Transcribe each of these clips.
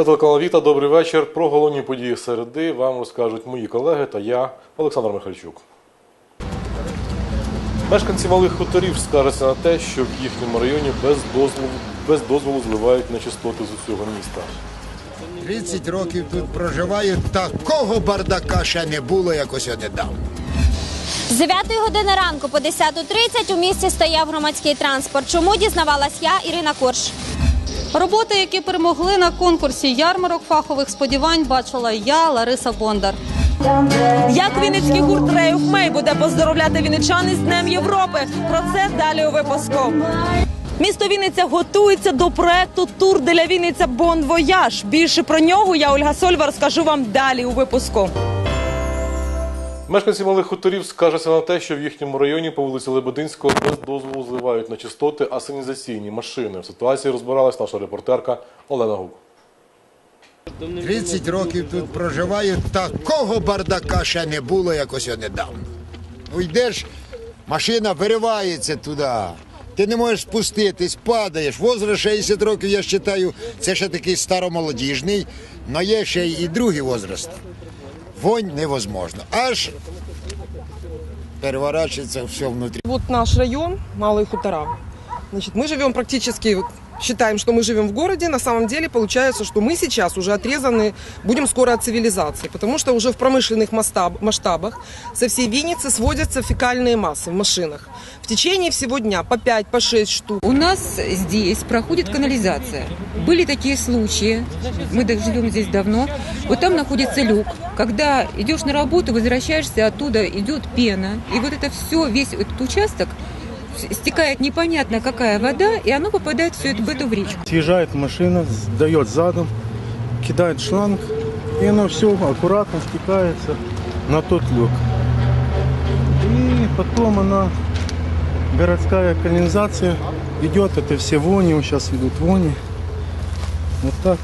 Це телеканал Віта. Добрий вечір. Про головні події середи вам розкажуть мої колеги та я, Олександр Михальчук. Мешканці малих хуторів скаржаться на те, що в їхньому районі без дозволу, без дозволу зливають нечистоти з усього міста. 30 років тут проживаю, такого бардака ще не було якось недавно. З 9 години ранку по 10.30 у місті стояв громадський транспорт. Чому дізнавалась я, Ірина Корж. Роботи, які перемогли на конкурсі ярмарок фахових сподівань, бачила я, Лариса Бондар. Як Вінницький гурт Ray May буде поздоровляти вінничан із Днем Європи? Про це далі у випуску. Місто Вінниця готується до проекту Тур для Вінниця Бон Вояж. Більше про нього я, Ольга Сольва, розкажу вам далі у випуску. Мешканці малих хуторів скаржаться на те, що в їхньому районі по вулиці Лебединського без дозволу зливають нечистоти асенізаційні машини. В ситуації розбиралась наша репортерка Олена Гук. 30 років тут проживаю, такого бардака ще не було якось недавно. Ну йдеш, машина виривається туди. Ти не можеш спуститись, падаєш. Возраст 60 років, я вважаю, це ще такий старомолодіжний, але є ще і другий возраст. Вонь невозможно. Аж переворачивается все внутри. Вот наш район, Малые Хутора. Значит, мы живем практически, считаем, что мы живем в городе. На самом деле получается, что мы сейчас уже отрезаны, будем скоро от цивилизации. Потому что уже в промышленных масштаб- масштабах со всей Винницы сводятся фекальные массы в машинах. В течение всего дня по 5, по 6 штук. У нас здесь проходит канализация. Были такие случаи, мы так живем здесь давно. Вот там находится люк. Когда идешь на работу, возвращаешься оттуда, идет пена. И вот это все, весь этот участок с- стекает непонятно какая вода, и оно попадает все это в эту в речку. Съезжает машина, сдает задом, кидает шланг, и оно все аккуратно стекается на тот люк. И потом она, городская канализация, идет, это все вони, сейчас идут вони. Вот так.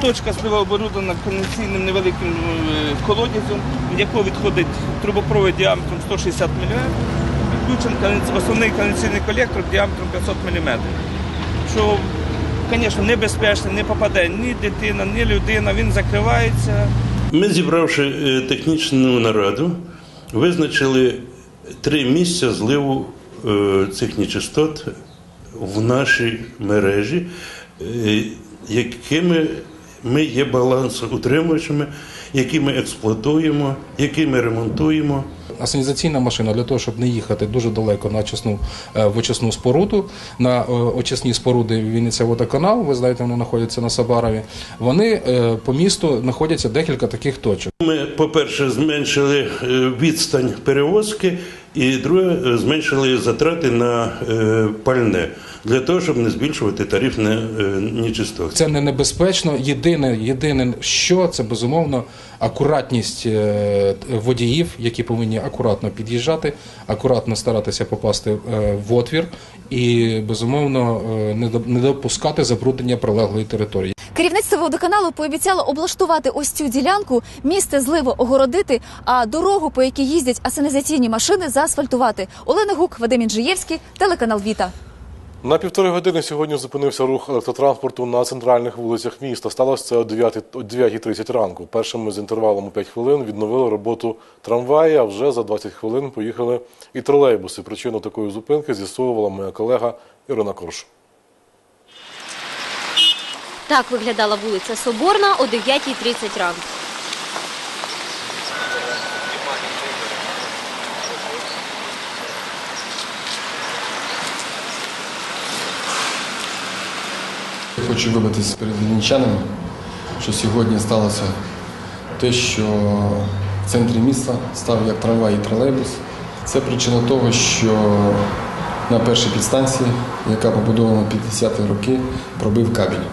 Точка слива оборудована конденсаційним невеликим е, колодязем, від якого відходить трубопровід діаметром 160 мм, підключений основний конденсаційний колектор діаметром 500 мм. Що, звісно, небезпечно, не попаде ні дитина, ні людина, він закривається. Ми, зібравши е, технічну нараду, визначили три місця зливу е, цих нечистот в нашій мережі, якими ми є балансоутримувачами, які ми експлуатуємо, які ми ремонтуємо. Асенізаційна машина для того, щоб не їхати дуже далеко на очисну, е, в очисну споруду, на е, очисні споруди Вінниця водоканал, ви знаєте, вони знаходяться на Сабарові. Вони е, по місту знаходяться декілька таких точок. Ми, по-перше, зменшили відстань перевозки, і друге, зменшили затрати на пальне для того, щоб не збільшувати тарифне е, нечистот. Це не небезпечно. Єдине, єдине, що це безумовно акуратність е, водіїв, які повинні акуратно під'їжджати, акуратно старатися попасти е, в отвір і безумовно е, не доп- не допускати забруднення прилеглої території. Керівництво водоканалу пообіцяло облаштувати ось цю ділянку, місце зливу огородити, а дорогу, по якій їздять асенізаційні машини, заасфальтувати. Олена Гук, Вадим Інжиєвський, телеканал Віта. На півтори години сьогодні зупинився рух електротранспорту на центральних вулицях міста. Сталося це о 9 о 9.30 ранку. Першими з інтервалом у 5 хвилин відновили роботу трамваї, а вже за 20 хвилин поїхали і тролейбуси. Причину такої зупинки з'ясовувала моя колега Ірина Корж. Так виглядала вулиця Соборна о 9.30 ранку. Хочу вибратися перед вінничанами, що сьогодні сталося те, що в центрі міста став як трамвай і тролейбус. Це причина того, що на першій підстанції, яка побудована 50-ті роки, пробив кабель.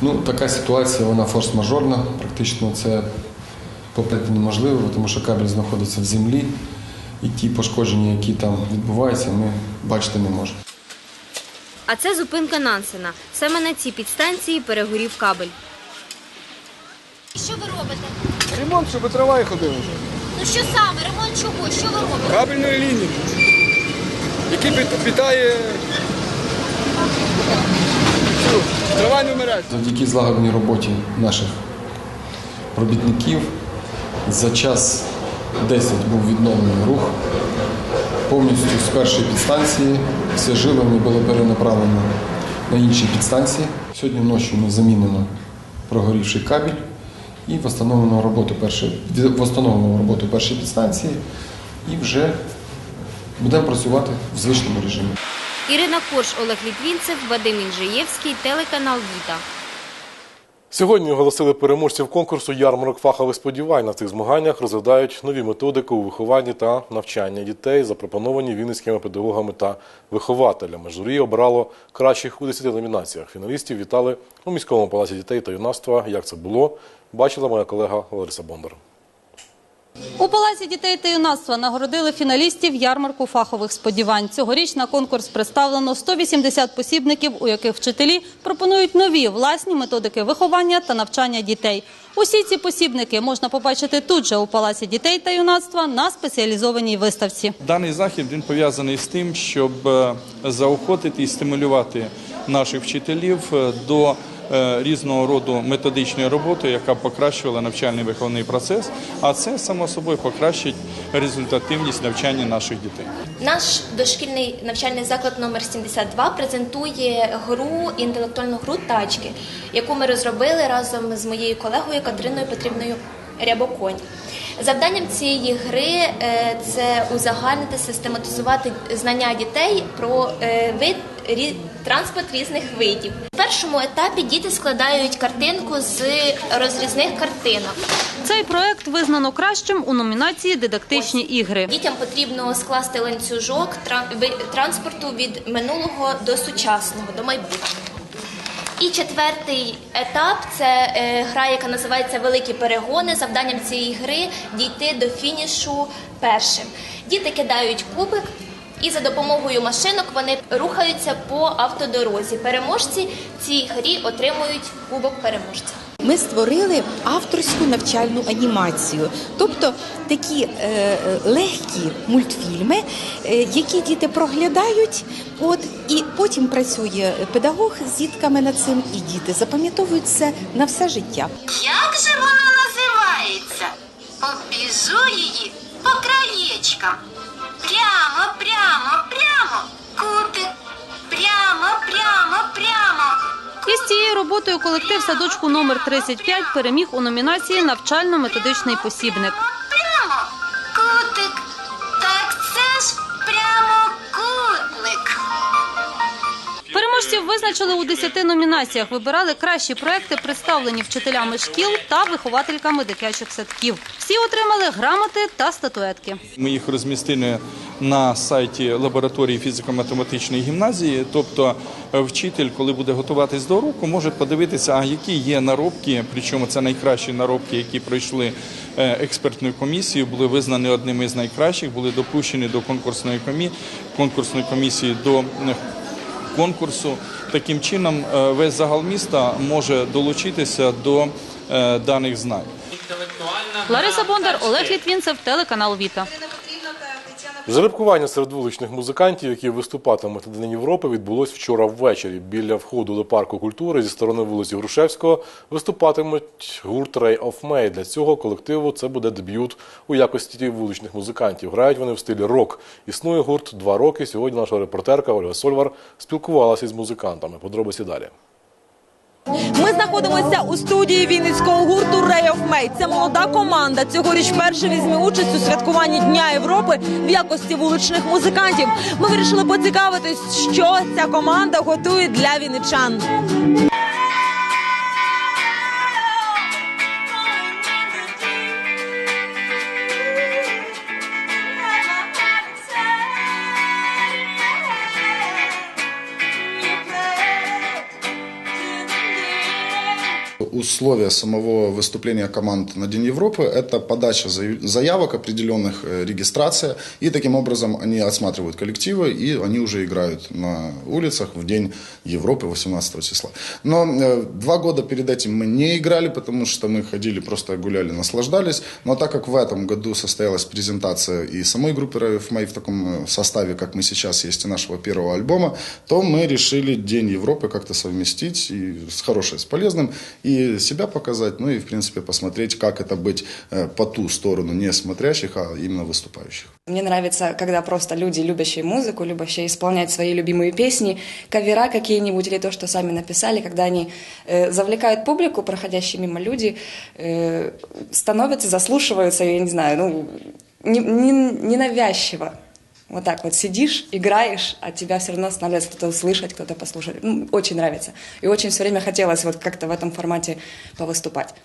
Ну, така ситуація, вона форс-мажорна. Практично це попередити неможливо, тому що кабель знаходиться в землі, і ті пошкодження, які там відбуваються, ми бачити не можемо. А це зупинка Нансена. Саме на цій підстанції перегорів кабель. Що ви робите? Ремонт, щоб трамвай ходив вже. Ну що саме? Ремонт чого? Що ви робите? Кабельної лінії, який питає цю трамвайну мережу. Завдяки злагодженій роботі наших робітників за час 10 був відновлений рух. Повністю з першої підстанції все живлення було перенаправлено на інші підстанції. Сьогодні вночі ми замінимо прогорівший кабель і встановимо роботу першої, встановимо роботу першої підстанції і вже будемо працювати в звичному режимі. Ірина Корж, Олег Літвінцев, Вадим Інжиєвський, телеканал Віта. Сьогодні оголосили переможців конкурсу ярмарок фахових сподівань. На цих змаганнях розглядають нові методики у вихованні та навчанні дітей, запропоновані вінницькими педагогами та вихователями. Журі обрало кращих у 10 номінаціях. Фіналістів вітали у міському палаці дітей та юнацтва. Як це було, бачила моя колега Лариса Бондар. У Палаці дітей та юнацтва нагородили фіналістів ярмарку фахових сподівань. Цьогоріч на конкурс представлено 180 посібників, у яких вчителі пропонують нові власні методики виховання та навчання дітей. Усі ці посібники можна побачити тут же у Палаці дітей та юнацтва на спеціалізованій виставці. Даний захід він пов'язаний з тим, щоб е, заохотити і стимулювати наших вчителів е, до різного роду методичної роботи, яка покращувала навчальний виховний процес. А це само собою покращить результативність навчання наших дітей. Наш дошкільний навчальний заклад номер 72 презентує гру інтелектуальну гру тачки, яку ми розробили разом з моєю колегою Катериною Петрівною Рябоконь. Завданням цієї гри е, це узагальнити, систематизувати знання дітей про е, вид транспорт різних видів. Першому етапі діти складають картинку з розрізних картинок. Цей проект визнано кращим у номінації Дидактичні ігри. Дітям потрібно скласти ланцюжок транспорту від минулого до сучасного, до майбутнього. І четвертий етап це е, гра, яка називається Великі перегони. Завданням цієї гри дійти до фінішу першим. Діти кидають кубик. І за допомогою машинок вони рухаються по автодорозі. Переможці в цій грі отримують кубок переможця. Ми створили авторську навчальну анімацію, тобто такі е, е, легкі мультфільми, е, які діти проглядають, от і потім працює педагог з дітками над цим, і діти запам'ятовують це на все життя. Як же вона називається? Обіжу її по краєчкам. Прямо, прямо, прямо. Прямо, прямо, прямо. Із цією роботою колектив садочку номер 35 переміг у номінації Навчально-методичний посібник. Прямо. Кутик. Так це ж прямокутник. Переможців визначили у 10 номінаціях. Вибирали кращі проекти, представлені вчителями шкіл та виховательками дитячих садків. Всі отримали грамоти та статуетки. Ми їх розмістили на сайті лабораторії фізико-математичної гімназії. Тобто е, вчитель, коли буде готуватись до уроку, може подивитися, а які є наробки, причому це найкращі наробки, які пройшли е, експертну комісію, були визнані одними з найкращих, були допущені до конкурсної комі... конкурсної комісії до е, конкурсу. Таким чином, весь загал міста може долучитися до даних знань. Лариса Бондар, Олег Літвінцев, телеканал Віта. Жеребкування серед вуличних музикантів, які виступатимуть на День Європи, відбулось вчора ввечері. Біля входу до парку культури зі сторони вулиці Грушевського виступатимуть гурт Ray of May. Для цього колективу це буде дебют у якості вуличних музикантів. Грають вони в стилі рок. Існує гурт два роки. Сьогодні наша репортерка Ольга Сольвар спілкувалася із музикантами. Подробиці далі. Ми знаходимося у студії Вінницького гурту Ray of May. Це молода команда. Цьогоріч перше візьме участь у святкуванні Дня Європи в якості вуличних музикантів. Ми вирішили поцікавитись, що ця команда готує для вінничан. Условия самого выступления команд на День Европы – это подача заяв- заявок определенных, э, регистрация, и таким образом они осматривают коллективы, и они уже играют на улицах в День Европы 18 числа. Но э, два года перед этим мы не играли, потому что мы ходили, просто гуляли, наслаждались. Но так как в этом году состоялась презентация и самой группы Райф Мэй в таком э, составе, как мы сейчас есть, и нашего первого альбома, то мы решили День Европы как-то совместить и с хорошее с полезным, и себя показать, ну и, в принципе, посмотреть, как это быть э, по ту сторону не смотрящих, а именно выступающих. Мне нравится, когда просто люди, любящие музыку, любящие исполнять свои любимые песни, кавера какие-нибудь или то, что сами написали, когда они э, завлекают публику, проходящие мимо люди, э, становятся, заслушиваются, я не знаю, ну, не- не- ненавязчиво. Вот так вот сидишь, играешь, а тебя все равно становится кто-то услышать, кто-то послушать. Ну, очень нравится. И очень все время хотелось вот как-то в этом формате повыступать.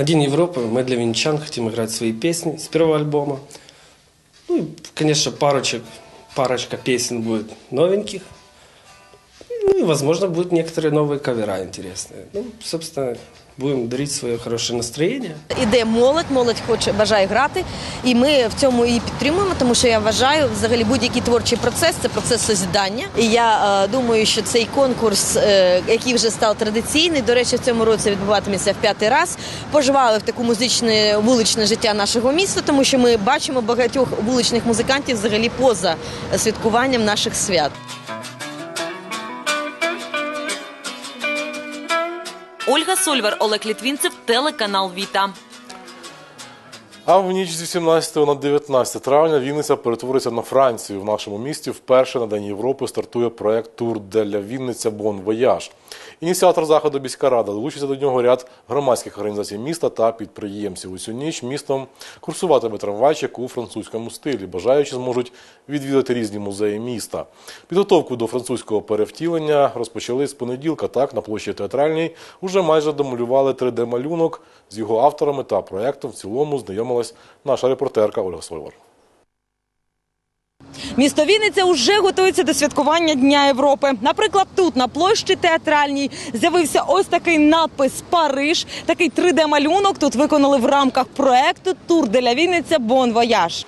На День Европы мы для венчан хотим играть свои песни с первого альбома. Ну и, конечно, парочек, парочка песен будет новеньких. Ну и, возможно, будут некоторые новые кавера интересные. Ну, собственно, будем дарить свое хорошее настроение. Іде молодь, молодь хоче бажає грати, і ми в цьому і підтримуємо, тому що я вважаю, взагалі будь-який творчий процес це процес созідання. І я е, думаю, що цей конкурс, е, який вже став традиційний, до речі, в цьому році відбуватиметься в п'ятий раз, поживали в таку музичне вуличне життя нашого міста, тому що ми бачимо багатьох вуличних музикантів взагалі поза святкуванням наших свят. Ольга Сольвар, Олег Літвінцев, телеканал Віта. А в ніч з 18 на 19 травня Вінниця перетвориться на Францію. В нашому місті вперше на День Європи стартує проект Тур для Вінниця Бон Вояж. Ініціатор заходу міська рада долучиться до нього ряд громадських організацій міста та підприємців. Усю ніч містом курсуватиме трамвайчик у французькому стилі. Бажаючі зможуть відвідати різні музеї міста. Підготовку до французького перевтілення розпочали з понеділка. Так на площі театральній уже майже домалювали 3D-малюнок з його авторами та проектом в цілому знайомилась наша репортерка Ольга Сойвар. Місто Вінниця вже готується до святкування Дня Європи. Наприклад, тут на площі театральній з'явився ось такий надпис Париж. Такий 3D-малюнок тут виконали в рамках проекту Тур для Вінниця Бон Вояж.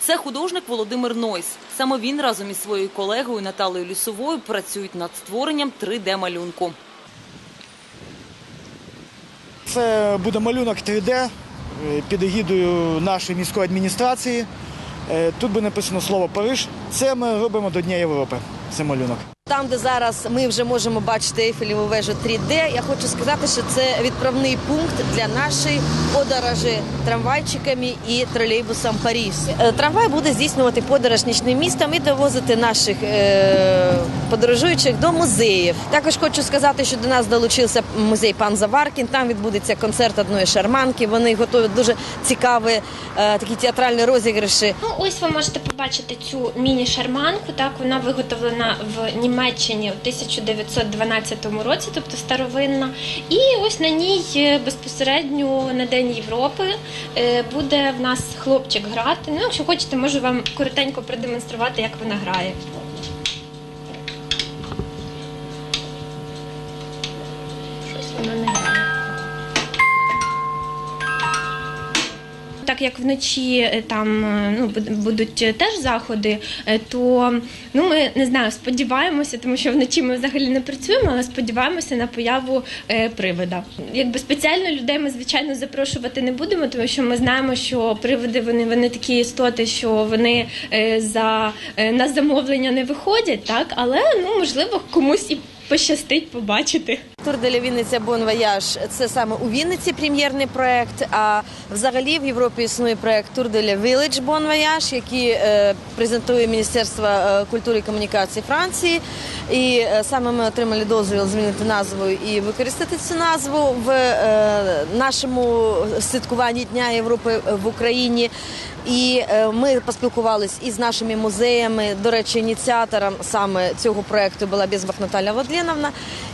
Це художник Володимир Нойс. Саме він разом із своєю колегою Наталею Лісовою працюють над створенням 3D-малюнку. Це буде малюнок 3D е, під егідою нашої міської адміністрації. Е, Тут би написано слово Париж. Це ми робимо до Дня Європи. Це малюнок. Там, де зараз ми вже можемо бачити Ейфелеву вежу 3D, я хочу сказати, що це відправний пункт для нашої подорожі трамвайчиками і тролейбусом Париж. Е, Трамвай буде здійснювати подорож нічним містом і довозити наших е, подорожуючих до музеїв. Також хочу сказати, що до нас долучився музей Пан Заваркін. Там відбудеться концерт одної шарманки. Вони готують дуже цікаві е, такі театральні розіграші. Ну, ось ви можете побачити цю міні-шарманку. Так, вона виготовлена в Німеччині у 1912 році, тобто старовинна. І ось на ній е, безпосередньо на День Європи е, буде в нас хлопчик грати. Ну, якщо хочете, можу вам коротенько продемонструвати, як вона грає. Так як вночі е, там е, ну, буд- будуть е, теж заходи, то ну, ми не знаю, сподіваємося, тому що вночі ми взагалі не працюємо, але сподіваємося на появу привида. Якби спеціально людей ми, звичайно, запрошувати не будемо, тому що ми знаємо, що привиди вони, вони такі істоти, що вони за, на замовлення не виходять, так? але ну, можливо комусь і пощастить побачити. Тур де Вінниця Бон Вояж це саме у Вінниці прем'єрний проект. А взагалі в Європі існує проект Тур де Village Бон Вояж, який е, презентує Міністерство е, культури і комунікації Франції. І е, саме ми отримали дозвіл змінити назву і використати цю назву в е, нашому святкуванні Дня Європи в Україні. І е, ми поспілкувалися із нашими музеями. До речі, ініціатором саме цього проекту була Безбах Наталя Владленовна.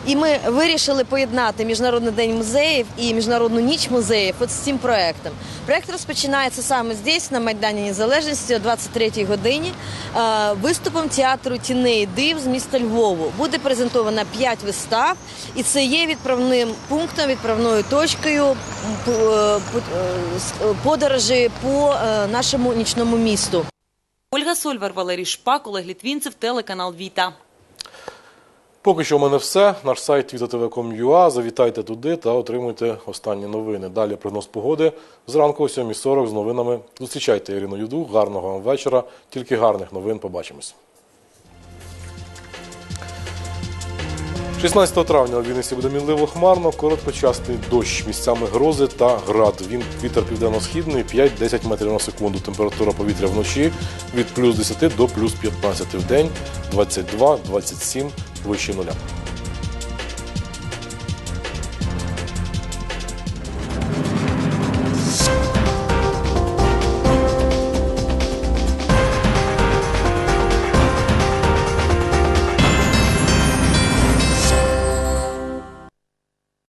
І ми вирішили поєднати Міжнародний день музеїв і Міжнародну ніч музеїв от з цим проектом. Проект розпочинається саме здесь, на Майдані Незалежності, о 23-й годині. е, Виступом театру Тіней див з міста Львову. Буде презентовано 5 вистав, і це є відправним пунктом, відправною точкою е, е, подорожі по нашому нічному місту. Ольга Сольвар, Валерій Шпак, Олег Літвінцев, телеканал Віта. Поки що у мене все. Наш сайт vitatv.com.ua. Завітайте туди та отримуйте останні новини. Далі прогноз погоди зранку о 7.40 з новинами. Зустрічайте Ірину Юду. Гарного вам вечора. Тільки гарних новин. Побачимось. 16 травня у Вінниці буде мінливо хмарно, короткочасний дощ, місцями грози та град. Він вітер південно-східний 5-10 метрів на секунду. Температура повітря вночі від плюс 10 до плюс 15 в день, 22-27 вище нуля.